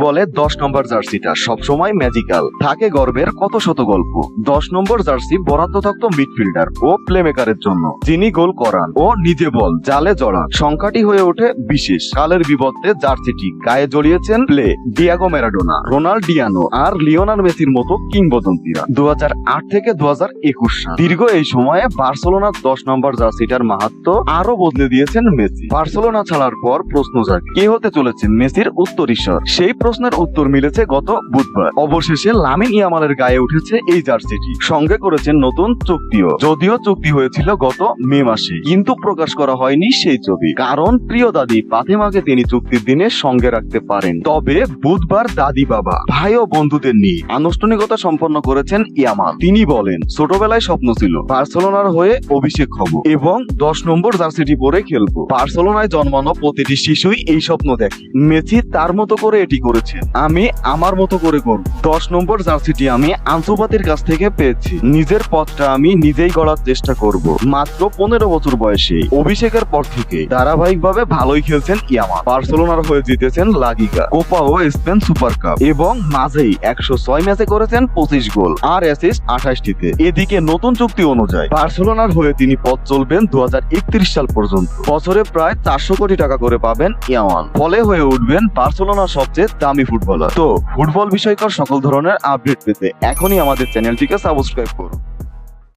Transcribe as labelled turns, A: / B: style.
A: ফুটবলে দশ নম্বর জার্সিটা সবসময় ম্যাজিক্যাল থাকে গর্বের কত শত গল্প। দশ নম্বর জার্সি বরাদ্দ থাকতো মিডফিল্ডার ও প্লেমেকারের জন্য। যিনি গোল করান ও নিজে বল, জালে জড়ান। সংখ্যাটি হয়ে ওঠে বিশেষ। কালের বিপদে জার্সিটি গায়ে জড়িয়েছেন প্লে, ডিয়াগো ম্যারাডোনা, রোনাল্ডিয়ানো আর লিওনার মেসির মতো কিংবদন্তিরা। দু হাজার আট থেকে দু সাল। দীর্ঘ এই সময়ে বার্সেলোনার দশ নম্বর জার্সিটার মাহাত্ম আরও বদলে দিয়েছেন মেসি। বার্সেলোনা ছাড়ার পর প্রশ্ন জাগে কে হতে চলেছে মেসির উত্তরীশ্বর? সেই প্রশ্নের উত্তর মিলেছে গত বুধবার। অবশেষে লামিন ইয়ামালের গায়ে উঠেছে এই জার্সিটি। সঙ্গে করেছেন নতুন চুক্তিও। যদিও চুক্তি হয়েছিল গত মে মাসে, কিন্তু প্রকাশ করা হয়নি সেই ছবি। কারণ প্রিয় দাদি পাথেমাকে তিনি চুক্তির দিনে সঙ্গে রাখতে পারেন। তবে বুধবার দাদি বাবা, ভাই ও বন্ধুদের নিয়ে আনুষ্ঠানিকতা সম্পন্ন করেছেন ইয়ামাল। তিনি বলেন, ছোটবেলায় স্বপ্ন ছিল বার্সেলোনার হয়ে অভিষেক হব এবং দশ নম্বর জার্সিটি পরে খেলব। বার্সেলোনায় জন্মানো প্রতিটি শিশুই এই স্বপ্ন দেখে। মেসি তার মতো করে এটি করেছেন। আমি আমার মতো করে করব। দশ নম্বর জার্সিটি আমি আনসুপাতির কাছ থেকে পেয়েছি। নিজের পথটা আমি নিজেই গড়ার চেষ্টা করব। মাত্র পনেরো বছর বয়সে অভিষেকের পর থেকে ধারাবাহিকভাবে ভালোই খেলছেন ইয়ামা। বার্সেলোনার হয়ে জিতেছেন লাগিগা, কোপা ও স্পেন সুপার কাপ এবং মাঝেই একশো ছয় ম্যাচে করেছেন পঁচিশ গোল আর অ্যাসিস্ট আঠাশটিতে। এদিকে নতুন চুক্তি অনুযায়ী বার্সেলোনার হয়ে তিনি পথ চলবেন দু হাজার একত্রিশ সাল পর্যন্ত। বছরে প্রায় চারশো কোটি টাকা করে পাবেন ইয়ামান। ফলে হয়ে উঠবেন বার্সেলোনার সবচেয়ে দামি ফুটবলার তো ফুটবল বিষয়কর সকল ধরনের আপডেট পেতে এখনই আমাদের চ্যানেলটিকে সাবস্ক্রাইব করুন।